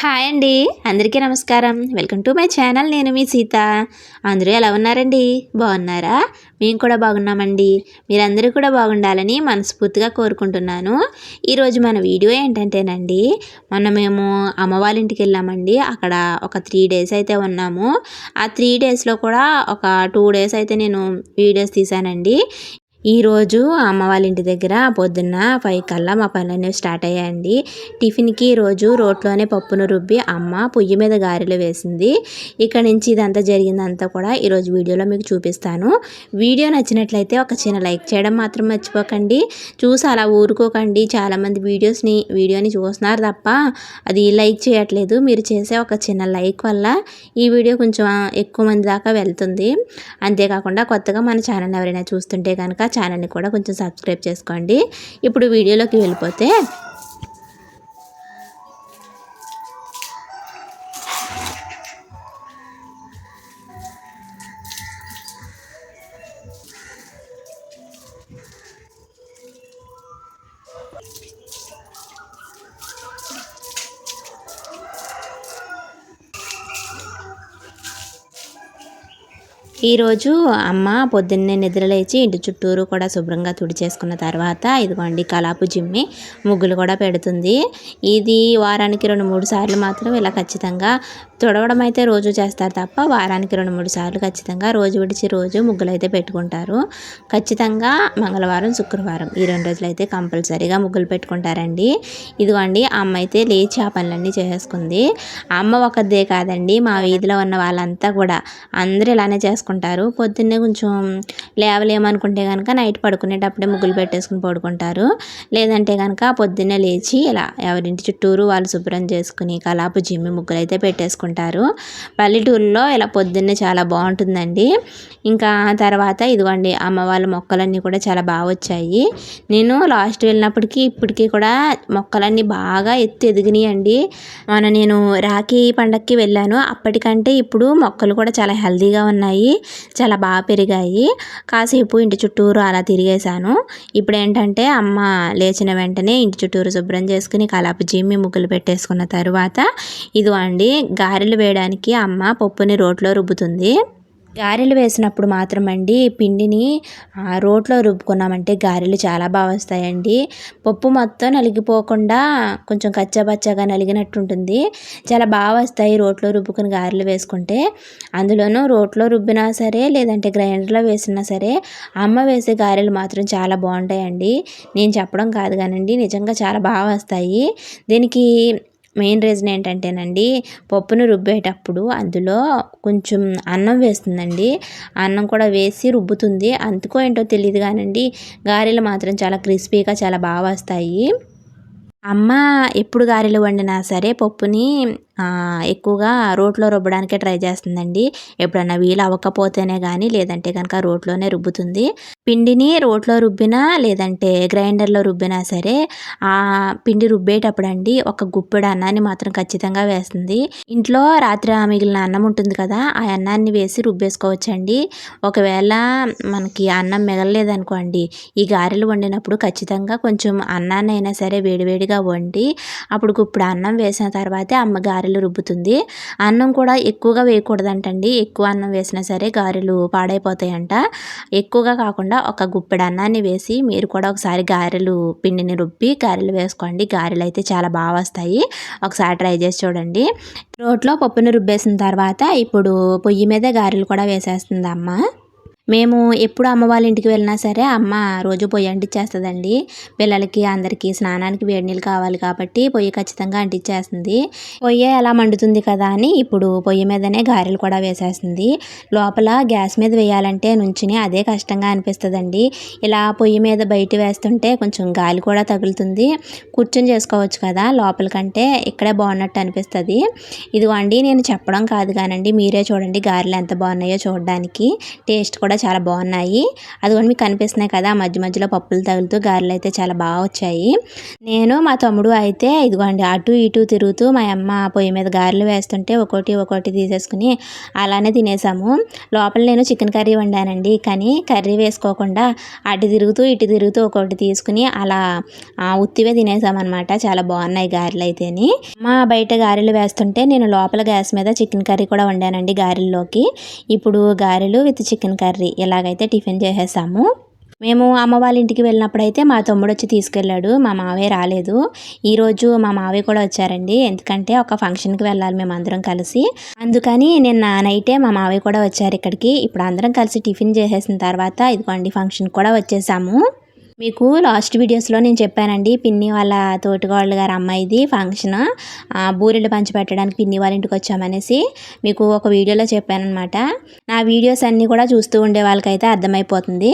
Hi అండి. అందరికీ నమస్కారం. Welcome to my channel. నేను మీ సీత. అందరూ ఎలా ఉన్నారండి? బాగున్నారా? మేము కూడా బాగున్నామండి. మీరందరూ కూడా బాగుండాలని మనస్ఫూర్తిగా కోరుకుంటున్నాను. ఈరోజు మన వీడియో ఏంటంటేనండి మొన్న మేము అమ్మ వాళ్ళ ఇంటికి వెళ్ళామండి. అక్కడ ఒక త్రీ డేస్ అయితే ఉన్నాము. ఆ త్రీ డేస్లో కూడా ఒక టూ డేస్ అయితే నేను వీడియోస్ తీశానండి. ఈరోజు అమ్మ వాళ్ళ ఇంటి దగ్గర పొద్దున్న ఫైవ్ కల్లా మా పనులన్నీ స్టార్ట్ అయ్యాయండి. టిఫిన్కి రోజు రోట్లోనే పప్పును రుబ్బి అమ్మ పొయ్యి మీద గారెలు వేసింది. ఇక్కడ నుంచి ఇదంతా జరిగిందంతా కూడా ఈరోజు వీడియోలో మీకు చూపిస్తాను. వీడియో నచ్చినట్లయితే ఒక చిన్న లైక్ చేయడం మాత్రం మర్చిపోకండి. చూసి అలా ఊరుకోకండి. చాలామంది వీడియోస్ని వీడియోని చూస్తున్నారు తప్ప అది లైక్ చేయట్లేదు. మీరు చేసే ఒక చిన్న లైక్ వల్ల ఈ వీడియో కొంచెం ఎక్కువ మంది దాకా వెళ్తుంది. అంతేకాకుండా కొత్తగా మన ఛానల్ ఎవరైనా చూస్తుంటే కనుక ఛానల్ని కూడా కొంచెం సబ్స్క్రైబ్ చేసుకోండి. ఇప్పుడు వీడియోలోకి వెళ్ళిపోతే ఈరోజు అమ్మ పొద్దున్నే నిద్రలేచి ఇంటి చుట్టూరు కూడా శుభ్రంగా తుడిచేసుకున్న తర్వాత ఇదిగోండి కలాపు జిమ్మి ముగ్గులు కూడా పెడుతుంది. ఇది వారానికి రెండు మూడు సార్లు మాత్రం ఇలా ఖచ్చితంగా తుడవడం అయితే రోజు చేస్తారు తప్ప వారానికి రెండు మూడు సార్లు ఖచ్చితంగా రోజు విడిచి రోజు ముగ్గులు అయితే పెట్టుకుంటారు. ఖచ్చితంగా మంగళవారం శుక్రవారం ఈ రెండు రోజులు అయితే కంపల్సరీగా ముగ్గులు పెట్టుకుంటారండి. ఇదిగోండి అమ్మ అయితే లేచి ఆ పనులన్నీ చేసుకుంది అమ్మ ఒకదే కాదండి మా వీధిలో ఉన్న వాళ్ళంతా కూడా అందరూ ఇలానే చేసుకుంటారు. పొద్దున్నే కొంచెం లేవలేమనుకుంటే కనుక నైట్ పడుకునేటప్పుడే ముగ్గులు పెట్టేసుకుని పడుకుంటారు. లేదంటే కనుక పొద్దున్నే లేచి ఇలా ఎవరింటి చుట్టూరు వాళ్ళు శుభ్రం చేసుకుని కలాపు జిమ్మి ముగ్గులు అయితే పెట్టేసుకుంటారు. చేసుకుంటారు. పల్లెటూరులో ఇలా పొద్దున్నే చాలా బాగుంటుందండి. ఇంకా తర్వాత ఇదిగోండి అమ్మ వాళ్ళ మొక్కలన్నీ కూడా చాలా బాగా వచ్చాయి. నేను లాస్ట్ వెళ్ళినప్పటికీ ఇప్పటికీ కూడా మొక్కలన్నీ బాగా ఎత్తు ఎదిగినాయండి. మన నేను రాఖీ పండక్కి వెళ్ళాను. అప్పటికంటే ఇప్పుడు మొక్కలు కూడా చాలా హెల్దీగా ఉన్నాయి. చాలా బాగా పెరిగాయి. కాసేపు ఇంటి చుట్టూరు అలా తిరిగేశాను. ఇప్పుడు ఏంటంటే అమ్మ లేచిన వెంటనే ఇంటి చుట్టూరు శుభ్రం చేసుకుని కలాపు జిమ్మి ముగ్గులు పెట్టేసుకున్న తర్వాత ఇదిగో అండి గారె గారెలు వేయడానికి అమ్మ పప్పుని రోట్లో రుబ్బుతుంది. గారెలు వేసినప్పుడు మాత్రం అండి పిండిని రోట్లో రుబ్బుకున్నామంటే గారెలు చాలా బాగా వస్తాయండి. పప్పు మొత్తం నలిగిపోకుండా కొంచెం కచ్చబచ్చగా నలిగినట్టు ఉంటుంది చాలా బాగా వస్తాయి రోట్లో రుబ్బుకుని గారెలు వేసుకుంటే. అందులోనూ రోట్లో రుబ్బినా సరే లేదంటే గ్రైండర్లో వేసినా సరే అమ్మ వేసే గారెలు మాత్రం చాలా బాగుంటాయండి. నేను చెప్పడం కాదు కానండి నిజంగా చాలా బాగా వస్తాయి. దీనికి మెయిన్ రీజన్ ఏంటంటేనండి పప్పును రుబ్బేటప్పుడు అందులో కొంచెం అన్నం వేస్తుందండి. అన్నం కూడా వేసి రుబ్బుతుంది. అందుకో ఏంటో తెలియదు కానండి గారెలు మాత్రం చాలా క్రిస్పీగా చాలా బాగా వస్తాయి. అమ్మ ఎప్పుడు గారెలు వండినా సరే పప్పుని ఎక్కువగా రోట్లో రుబ్బడానికే ట్రై చేస్తుందండి. ఎప్పుడన్నా వీలు అవ్వకపోతేనే కానీ లేదంటే కనుక రోట్లోనే రుబ్బుతుంది. పిండిని రోట్లో రుబ్బినా లేదంటే గ్రైండర్లో రుబ్బినా సరే ఆ పిండి రుబ్బేటప్పుడు అండి ఒక గుప్పెడు అన్నాన్ని మాత్రం ఖచ్చితంగా వేస్తుంది. ఇంట్లో రాత్రి మిగిలిన అన్నం ఉంటుంది కదా ఆ అన్నాన్ని వేసి రుబ్బేసుకోవచ్చండి. ఒకవేళ మనకి అన్నం మిగలలేదనుకోండి ఈ గారెలు వండినప్పుడు ఖచ్చితంగా కొంచెం అన్నాన్ని అయినా సరే వేడివేడిగా వండి అప్పుడు గుప్పుడు అన్నం వేసిన తర్వాతే అమ్మ గారెలు గారెలు రుబ్బుతుంది. అన్నం కూడా ఎక్కువగా వేయకూడదంటండి. ఎక్కువ అన్నం వేసినా సరే గారెలు పాడైపోతాయంట. ఎక్కువగా కాకుండా ఒక గుప్పెడు అన్నాన్ని వేసి మీరు కూడా ఒకసారి గారెలు పిండిని రుబ్బి గారెలు వేసుకోండి. గారెలు అయితే చాలా బాగా వస్తాయి. ఒకసారి ట్రై చేసి చూడండి. రోట్లో పప్పుని రుబ్బేసిన తర్వాత ఇప్పుడు పొయ్యి మీద గారెలు కూడా వేసేస్తుంది అమ్మ మేము ఎప్పుడు అమ్మ వాళ్ళ ఇంటికి వెళ్ళినా సరే అమ్మ రోజు పొయ్యి అంటించేస్తుందండి పిల్లలకి అందరికీ స్నానానికి వేడి నీళ్ళు కావాలి కాబట్టి పొయ్యి ఖచ్చితంగా అంటించేస్తుంది పొయ్యి ఎలా మండుతుంది కదా అని ఇప్పుడు పొయ్యి మీదనే గారెలు కూడా వేసేస్తుంది. లోపల గ్యాస్ మీద వేయాలంటే నుంచుని అదే కష్టంగా అనిపిస్తుందండి. ఇలా పొయ్యి మీద బయట వేస్తుంటే కొంచెం గాలి కూడా తగులుతుంది. కూర్చొని చేసుకోవచ్చు కదా లోపల కంటే ఇక్కడే బాగున్నట్టు అనిపిస్తుంది. ఇదిగోండి నేను చెప్పడం కాదు కానండి మీరే చూడండి గారెలు ఎంత బాగున్నాయో చూడడానికి. టేస్ట్ కూడా చాలా బాగున్నాయి. అది కూడా మీకు కనిపిస్తున్నాయి కదా మధ్య మధ్యలో పప్పులు తగులుతూ గారెలు అయితే చాలా బాగా వచ్చాయి. నేను మా తమ్ముడు అయితే ఇదిగోండి అటు ఇటు తిరుగుతూ మా అమ్మ పొయ్యి మీద గారెలు వేస్తుంటే ఒకటి ఒకటి తీసేసుకుని అలానే తినేసాము. లోపల నేను చికెన్ కర్రీ వండానండి. కానీ కర్రీ వేసుకోకుండా అటు తిరుగుతూ ఇటు తిరుగుతూ ఒకటి తీసుకుని అలా ఉత్తివే తినేసామన్నమాట. చాలా బాగున్నాయి గారెలు అయితేని. మా బయట గారెలు వేస్తుంటే నేను లోపల గ్యాస్ మీద చికెన్ కర్రీ కూడా వండానండి గారెల్లోకి. ఇప్పుడు గారెలు విత్ చికెన్ కర్రీ ఇలాగైతే టిఫిన్ చేసేసాము. మేము అమ్మ వాళ్ళ ఇంటికి వెళ్ళినప్పుడు అయితే మా తమ్ముడు వచ్చి తీసుకెళ్ళాడు. మా మావే రాలేదు. ఈరోజు మా మావయ్య కూడా వచ్చారండి. ఎందుకంటే ఒక ఫంక్షన్కి వెళ్ళాలి మేము అందరం కలిసి. అందుకని నిన్న నైటే మా మావయ్య కూడా వచ్చారు ఇక్కడికి. ఇప్పుడు అందరం కలిసి టిఫిన్ చేసేసిన తర్వాత ఇదిగోండి ఫంక్షన్ కూడా వచ్చేసాము. మీకు లాస్ట్ వీడియోస్లో నేను చెప్పానండి పిన్ని వాళ్ళ తోటికోళ్ళ గారు అమ్మాయిది ఫంక్షన్. బూరెలు పంచి పెట్టడానికి పిన్ని వాళ్ళ ఇంటికి వచ్చామనేసి మీకు ఒక వీడియోలో చెప్పానమాట నా వీడియోస్ అన్నీ కూడా చూస్తూ ఉండే వాళ్ళకైతే అర్థమైపోతుంది.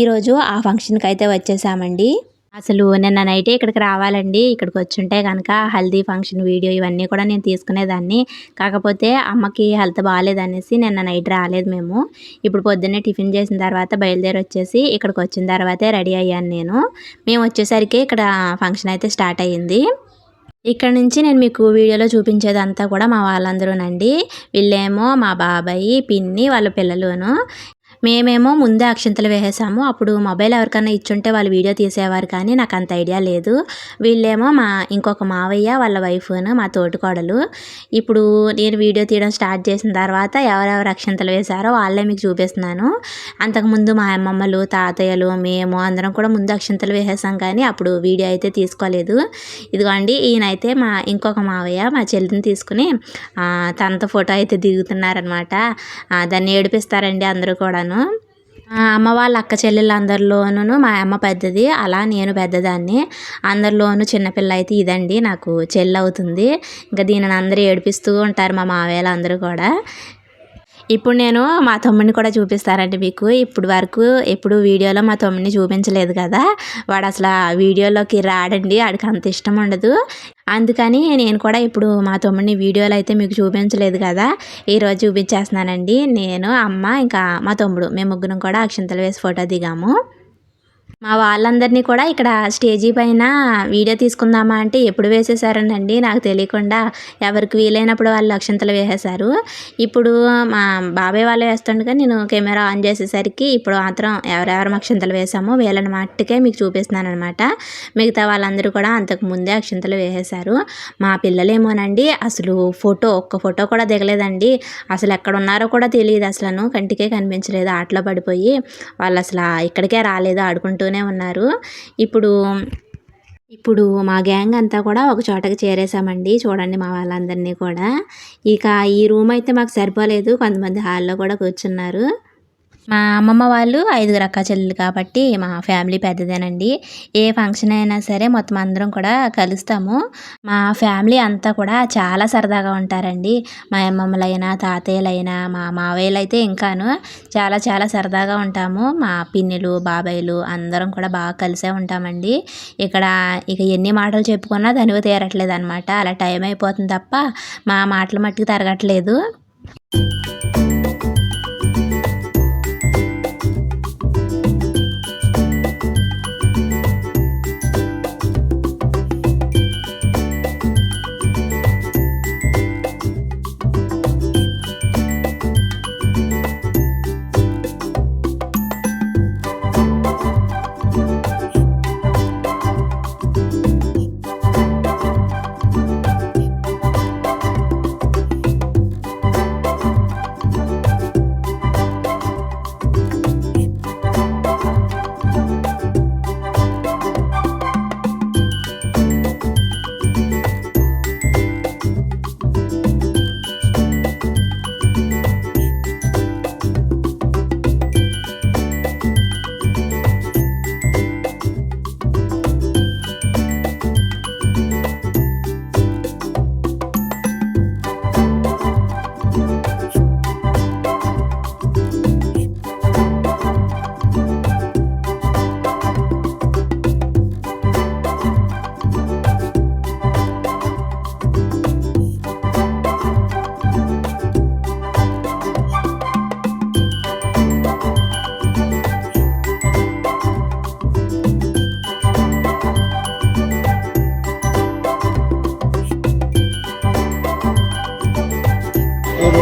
ఈరోజు ఆ ఫంక్షన్కి అయితే వచ్చేసామండి. అసలు నిన్న నైటే ఇక్కడికి రావాలండి. ఇక్కడికి వచ్చుంటే కనుక హల్దీ ఫంక్షన్ వీడియో ఇవన్నీ కూడా నేను తీసుకునేదాన్ని. కాకపోతే అమ్మకి హెల్త్ బాగాలేదనేసి నిన్న నైట్ రాలేదు మేము. ఇప్పుడు పొద్దున్నే టిఫిన్ చేసిన తర్వాత బయలుదేరి వచ్చేసి ఇక్కడికి వచ్చిన తర్వాతే రెడీ అయ్యాను నేను. మేము వచ్చేసరికి ఇక్కడ ఫంక్షన్ అయితే స్టార్ట్ అయ్యింది. ఇక్కడ నుంచి నేను మీకు వీడియోలో చూపించేదంతా కూడా మా వాళ్ళందరూనండి. వీళ్ళేమో మా బాబాయి పిన్ని వాళ్ళ పిల్లలును. మేమేమో ముందే అక్షంతలు వేసేసాము. అప్పుడు మొబైల్ ఎవరికైనా ఇచ్చుంటే వాళ్ళు వీడియో తీసేవారు కానీ నాకు అంత ఐడియా లేదు. వీళ్ళేమో మా ఇంకొక మావయ్య వాళ్ళ వైఫ్ను మా తోటికోడలు. ఇప్పుడు నేను వీడియో తీయడం స్టార్ట్ చేసిన తర్వాత ఎవరెవరు అక్షింతలు వేశారో వాళ్ళే మీకు చూపిస్తున్నాను. అంతకుముందు మా అమ్మమ్మలు తాతయ్యలు మేము అందరం కూడా ముందు అక్షింతలు వేసేసాం కానీ అప్పుడు వీడియో అయితే తీసుకోలేదు. ఇదిగోండి ఈయనైతే మా ఇంకొక మావయ్య మా చెల్లిని తీసుకుని తనతో ఫోటో అయితే దిగుతున్నారనమాట దాన్ని ఏడిపిస్తారండి అందరూ కూడా ఆ, అమ్మ వాళ్ళ అక్క చెల్లెళ్ళు అందరిలోనూ మా అమ్మ పెద్దది అలా నేను పెద్దదాన్ని. అందరిలోనూ చిన్నపిల్ల అయితే ఇదండి నాకు చెల్లి అవుతుంది ఇంకా దీనిని అందరూ ఏడిపిస్తూ ఉంటారు మా మావయ్యలు అందరూ కూడా. ఇప్పుడు నేను మా తమ్ముడిని కూడా చూపిస్తానండి మీకు. ఇప్పుడు వరకు ఎప్పుడు వీడియోలో మా తమ్ముడిని చూపించలేదు కదా. వాడు అసలు ఆ వీడియోలోకి రాడండి వాడికి అంత ఇష్టం ఉండదు. అందుకని నేను కూడా ఇప్పుడు మా తమ్ముడిని వీడియోలు అయితే మీకు చూపించలేదు కదా ఈరోజు చూపించేస్తున్నానండి. నేను అమ్మ ఇంకా మా తమ్ముడు మేము ముగ్గురం కూడా అక్షంతలు వేసి ఫోటో దిగాము. మా వాళ్ళందరినీ కూడా ఇక్కడ స్టేజీ పైన వీడియో తీసుకుందామా అంటే ఎప్పుడు వేసేసారనండి నాకు తెలియకుండా ఎవరికి వీలైనప్పుడు వాళ్ళు అక్షంతలు వేసేసారు ఇప్పుడు మా బాబాయ్ వాళ్ళు వేస్తుండగా నేను కెమెరా ఆన్ చేసేసరికి ఇప్పుడు మాత్రం ఎవరెవరు అక్షంతలు వేసామో వీళ్ళని మట్టుకే మీకు చూపిస్తున్నాను అనమాట మిగతా వాళ్ళందరూ కూడా అంతకు ముందే అక్షంతలు వేసేశారు. మా పిల్లలేమోనండి అసలు ఫోటో ఒక్క ఫోటో కూడా దిగలేదండి. అసలు ఎక్కడ ఉన్నారో కూడా తెలియదు అసలు కంటికే కనిపించలేదు ఆటలో పడిపోయి. వాళ్ళు అసలు ఇక్కడికే రాలేదు ఆడుకుంటూ చేస్తూనే ఉన్నారు. ఇప్పుడు ఇప్పుడు మా గ్యాంగ్ అంతా కూడా ఒక చోటకి చేరేసామండి చూడండి మా వాళ్ళందరినీ కూడా. ఇక ఈ రూమ్ అయితే మాకు సరిపోలేదు. కొంతమంది హాల్లో కూడా కూర్చున్నారు. మా అమ్మమ్మ వాళ్ళు ఐదుగురు అక్క చెల్లెలు కాబట్టి మా ఫ్యామిలీ పెద్దదేనండి. ఏ ఫంక్షన్ అయినా సరే మొత్తం అందరం కూడా కలుస్తాము. మా ఫ్యామిలీ అంతా కూడా చాలా సరదాగా ఉంటారండి. మా అమ్మమ్మలైనా తాతయ్యలైనా మా మావయ్యలు అయితే ఇంకాను చాలా చాలా సరదాగా ఉంటాము. మా పిన్నిలు బాబాయ్లు అందరం కూడా బాగా కలిసే ఉంటామండి. ఇక్కడ ఇక ఎన్ని మాటలు చెప్పుకున్నా దానివి తీరట్లేదు అనమాట అలా టైం అయిపోతుంది తప్ప మా మాటలు మట్టుకు తరగట్లేదు.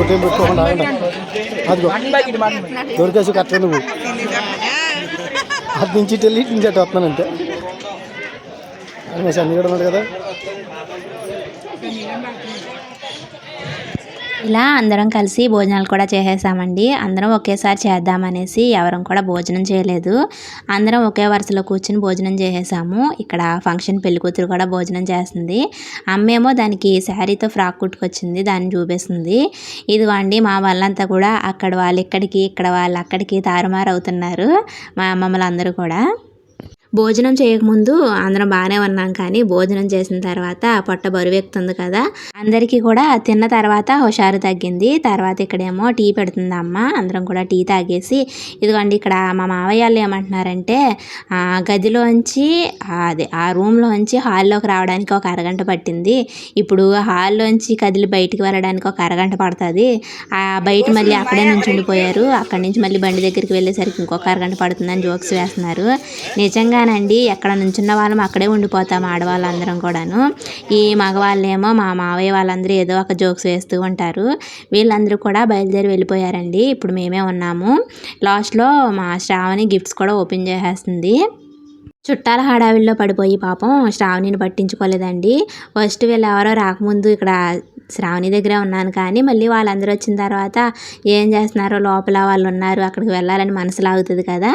ఏ ఏం పెట్టుకోకుండా అదిగో. దొరికేసి కరెక్ట్గా నువ్వు అది నుంచి వెళ్ళి ఇటు నుంచి అటు వస్తున్నాను అంతే. అది మా కూడా ఉన్నాడు కదా. ఇలా అందరం కలిసి భోజనాలు కూడా చేసేసామండి. అందరం ఒకేసారి చేద్దామనేసి ఎవరం కూడా భోజనం చేయలేదు. అందరం ఒకే వరుసలో కూర్చుని భోజనం చేసేసాము. ఇక్కడ ఫంక్షన్ పెళ్ళి కూతురు కూడా భోజనం చేస్తుంది. అమ్మేమో దానికి శారీతో ఫ్రాక్ కుట్టుకొచ్చింది దాన్ని చూపిస్తుంది. ఇదిగోండి మా వాళ్ళంతా కూడా అక్కడ వాళ్ళు ఇక్కడికి ఇక్కడ వాళ్ళు అక్కడికి తారుమారు అవుతున్నారు మా అమ్మమ్మలందరూ కూడా. భోజనం చేయకముందు అందరం బాగానే ఉన్నాం కానీ భోజనం చేసిన తర్వాత పొట్ట బరువెక్కుతుంది కదా. అందరికీ కూడా తిన్న తర్వాత హుషారు తగ్గింది. తర్వాత ఇక్కడేమో టీ పెడుతుంది అమ్మ. అందరం కూడా టీ తాగేసి ఇదిగోండి ఇక్కడ మా మావయ్య వాళ్ళు ఏమంటున్నారంటే గదిలోంచి అదే ఆ రూమ్లోంచి హాల్లోకి రావడానికి ఒక అరగంట పట్టింది. ఇప్పుడు హాల్లోంచి కదిలి బయటికి వెళ్ళడానికి ఒక అరగంట పడుతుంది. ఆ బయట మళ్ళీ అక్కడే నుంచి ఉండిపోయారు అక్కడి నుంచి మళ్ళీ బండి దగ్గరికి వెళ్ళేసరికి ఇంకొక అరగంట పడుతుందని జోక్స్ వేస్తున్నారు. నిజంగా నిజంగానండి ఎక్కడ నుంచున్న వాళ్ళం అక్కడే ఉండిపోతాం ఆడవాళ్ళందరం కూడాను. ఈ మగవాళ్ళేమో మా మావయ్య వాళ్ళందరూ ఏదో ఒక జోక్స్ వేస్తూ ఉంటారు. వీళ్ళందరూ కూడా బయలుదేరి వెళ్ళిపోయారండి. ఇప్పుడు మేమే ఉన్నాము. లాస్ట్లో మా శ్రావణి గిఫ్ట్స్ కూడా ఓపెన్ చేసేస్తుంది. చుట్టాల హడావిల్లో పడిపోయి పాపం శ్రావణిని పట్టించుకోలేదండి. ఫస్ట్ వీళ్ళు ఎవరో రాకముందు ఇక్కడ శ్రావణి దగ్గరే ఉన్నాను కానీ మళ్ళీ వాళ్ళందరూ వచ్చిన తర్వాత ఏం చేస్తున్నారో లోపల వాళ్ళు ఉన్నారు అక్కడికి వెళ్ళాలని మనసు లాగుతుంది కదా.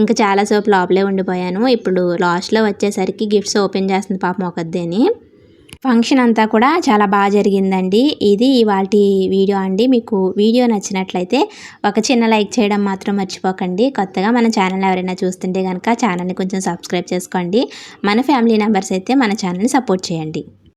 ఇంకా చాలాసేపు లోపలే ఉండిపోయాను. ఇప్పుడు లాస్ట్లో వచ్చేసరికి గిఫ్ట్స్ ఓపెన్ చేస్తుంది పాపం ఒకద్దేని. ఫంక్షన్ అంతా కూడా చాలా బాగా జరిగిందండి. ఇది ఇవాళ వీడియో అండి. మీకు వీడియో నచ్చినట్లయితే ఒక చిన్న లైక్ చేయడం మాత్రం మర్చిపోకండి. కొత్తగా మన ఛానల్ ఎవరైనా చూస్తుంటే కనుక ఛానల్ని కొంచెం సబ్స్క్రైబ్ చేసుకోండి. మన ఫ్యామిలీ మెంబర్స్ అయితే మన ఛానల్ని సపోర్ట్ చేయండి.